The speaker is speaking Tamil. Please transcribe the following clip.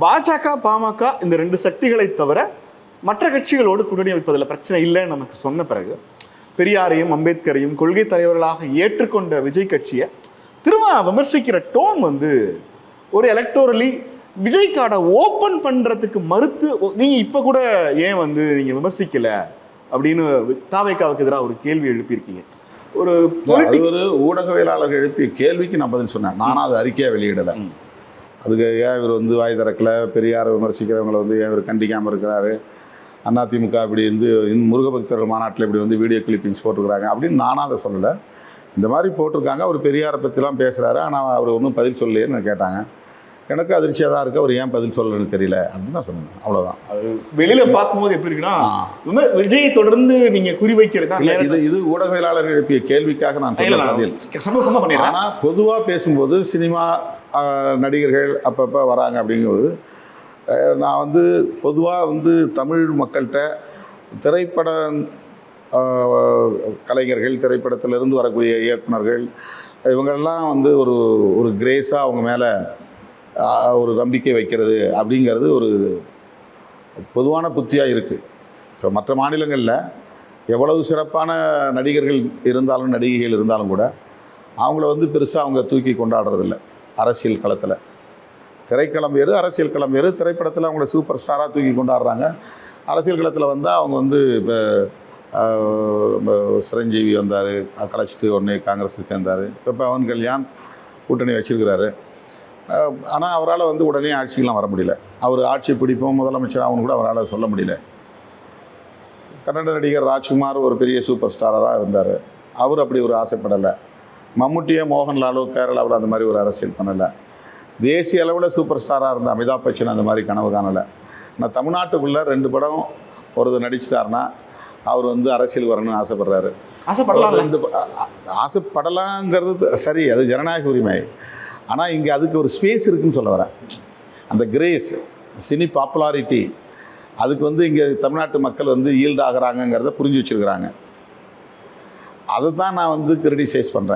பாஜக பாமக இந்த ரெண்டு சக்திகளை தவிர மற்ற கட்சிகளோடு கூட்டணி வைப்பதில் பிரச்சனை இல்லைன்னு நமக்கு சொன்ன பிறகு பெரியாரையும் அம்பேத்கரையும் கொள்கை தலைவர்களாக ஏற்றுக்கொண்ட விஜய் கட்சியை திரும்ப விமர்சிக்கிற டோன் வந்து ஒரு எலக்டோரலி விஜய் கார்டை ஓப்பன் பண்றதுக்கு மறுத்து ஒ- நீங்க இப்ப கூட ஏன் வந்து நீங்க விமர்சிக்கல? அப்படின்னு தாவேக்காவுக்கு எதிராக ஒரு கேள்வி எழுப்பியிருக்கீங்க. ஒரு ஒரு ஊடகவியலாளர்கள் எழுப்பிய கேள்விக்கு நான் பதில் சொன்னேன். நானும் அதை அறிக்கையாக வெளியிடலை. அதுக்கு ஏன் இவர் வந்து வாய் திறக்கல? பெரியாரை விமர்சிக்கிறவங்களை வந்து ஏன் இவர் கண்டிக்காமல் இருக்கிறாரு? அதிமுக இப்படி வந்து முருகபக்தர்கள் மாநாட்டில் இப்படி வந்து வீடியோ கிளிப்பிங்ஸ் போட்டிருக்கிறாங்க அப்படின்னு நானும் அதை சொல்லலை. இந்த மாதிரி போட்டிருக்காங்க. அவர் பெரியாரை பற்றிலாம் பேசுகிறாரு ஆனால் அவர் ஒன்றும் பதில் சொல்லலையேன்னு கேட்டாங்க. எனக்கு அதிர்ச்சியாக தான் இருக்குது அவர் ஏன் பதில் சொல்லலன்னு தெரியல. அப்படின்னு தான் சொன்னேன் அவ்வளோதான் வெளியில பார்க்கும்போது எப்படி இருக்குன்னா விஜய் தொடர்ந்து நீங்க குறிவைக்கிறதா இது இது ஊடகவியலாளர்கள் எழுப்பிய கேள்விக்காக நான் சொல்ல பதில். ஆனால் பொதுவாக பேசும்போது சினிமா நடிகர்கள் அப்பப்போ வராங்க அப்படிங்கும்போது நான் வந்து பொதுவாக வந்து தமிழ் மக்கள்கிட்ட திரைப்பட கலைஞர்கள் திரைப்படத்திலிருந்து வரக்கூடிய இயக்குனர்கள் இவங்கெல்லாம் வந்து ஒரு ஒரு கிரேஸாக அவங்க மேலே ஒரு நம்பிக்கை வைக்கிறது அப்படிங்கிறது ஒரு பொதுவான புத்தியாக இருக்குது இப்போ மற்ற மாநிலங்களில் எவ்வளவு சிறப்பான நடிகர்கள் இருந்தாலும் நடிகைகள் இருந்தாலும் கூட அவங்கள வந்து பெருசாக அவங்க தூக்கி கொண்டாடுறதில்ல அரசியல் களத்தில். திரைக்களம் வேறு அரசியல் களம் வேறு. திரைப்படத்தில் அவங்கள சூப்பர் ஸ்டாராக தூக்கி கொண்டாடுறாங்க. அரசியல் களத்தில் வந்தால் அவங்க வந்து இப்போ சிரஞ்சீவி வந்தார் கலைச்சிட்டு உடனே காங்கிரஸை சேர்ந்தார். இப்போ பவன் கல்யாண் கூட்டணி வச்சிருக்கிறாரு. ஆனால் அவரால் வந்து உடனே ஆட்சிக்கெலாம் வர முடியல. அவர் ஆட்சி பிடிப்போம் முதலமைச்சர் ஆகணும் கூட அவரால் சொல்ல முடியல. கன்னட நடிகர் ராஜ்குமார் ஒரு பெரிய சூப்பர் ஸ்டாராக தான் இருந்தார். அவர் அப்படி ஒரு ஆசைப்படலை. மம்முட்டியோ மோகன்லாலோ கேரளாவில் அந்த மாதிரி ஒரு அரசியல் பண்ணலை. தேசிய அளவில் சூப்பர் ஸ்டாராக இருந்த அமிதாப் பச்சன் அந்த மாதிரி கனவு காணலை. நான் தமிழ்நாட்டுக்குள்ளே ரெண்டு படம் ஒரு நடிச்சிட்டாருன்னா அவர் வந்து அரசியல் வரணும்னு ஆசைப்படுறாரு. ஆசைப்படலாம் ரெண்டு ஆசைப்படலாங்கிறது சரி அது ஜனநாயக உரிமை. ஆனால் இங்கே அதுக்கு ஒரு ஸ்பேஸ் இருக்குன்னு சொல்ல வரேன். அந்த கிரேஸ் சினி பாப்புலாரிட்டி அதுக்கு வந்து இங்கே தமிழ்நாட்டு மக்கள் வந்து ஈல்ட் ஆகிறாங்கங்கிறத புரிஞ்சு வச்சுருக்கிறாங்க. அதை தான் நான் வந்து கிரிட்டிசைஸ் பண்ணுறேன்